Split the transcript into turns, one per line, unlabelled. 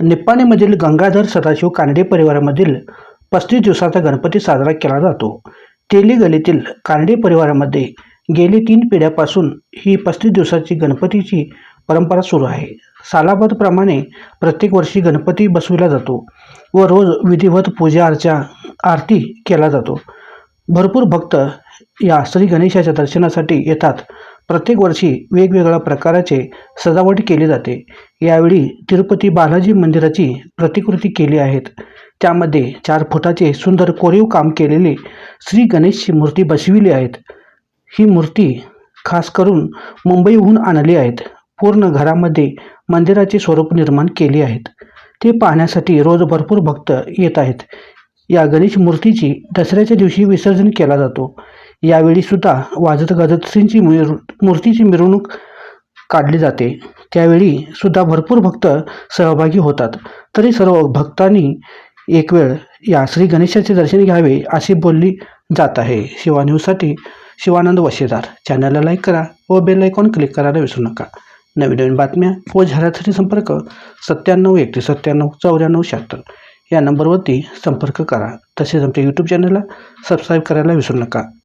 निप्पाणीमधील गंगाधर सदाशिव कानडे परिवारामधील पस्तीस दिवसाचा गणपती साजरा केला जातो. तेली गलीतील कानडे परिवारामध्ये गेली तीन पिढ्यापासून ही पस्तीस दिवसाची गणपतीची परंपरा सुरू आहे. सालाबदप्रमाणे प्रत्येक वर्षी गणपती बसविला जातो व रोज विधिवत पूजा अर्चा आरती केला जातो. भरपूर भक्त या श्री गणेशाच्या दर्शनासाठी येतात. प्रत्येक वर्षी वेगवेगळ्या प्रकाराचे सजावट केली जाते. यावेळी तिरुपती बालाजी मंदिराची प्रतिकृती केली आहेत. त्यामध्ये चार फुटाचे सुंदर कोरीव काम केलेले श्री गणेशची मूर्ती बसविली आहेत. ही मूर्ती खास करून मुंबईहून आणली आहेत. पूर्ण घरामध्ये मंदिराचे स्वरूप निर्माण केले आहेत. ते पाहण्यासाठी रोज भरपूर भक्त येत आहेत. या गणेश मूर्तीची दसऱ्याच्या दिवशी विसर्जन केला जातो. यावेळी सुद्धा वाजत गाजत श्रींची मिर मूर्तीची मिरवणूक काढली जाते. त्यावेळी सुद्धा भरपूर भक्त सहभागी होतात. तरी सर्व भक्तांनी एक वेळ या श्री गणेशाचे दर्शन घ्यावे अशी बोलली जात आहे. शिवा न्यूजसाठी शिवानंद वशेदार. चॅनलला लाईक करा व बेल आयकॉन क्लिक करायला विसरू नका. नवीन नवीन बातम्या व जाहिरातीसाठी संपर्क सत्त्याण्णव एकतीस सत्त्याण्णव चौऱ्याण्णव शहात्तर या नंबरवरती संपर्क करा. तसेच आमच्या यूट्यूब चॅनलला सबस्क्राईब करायला विसरू नका.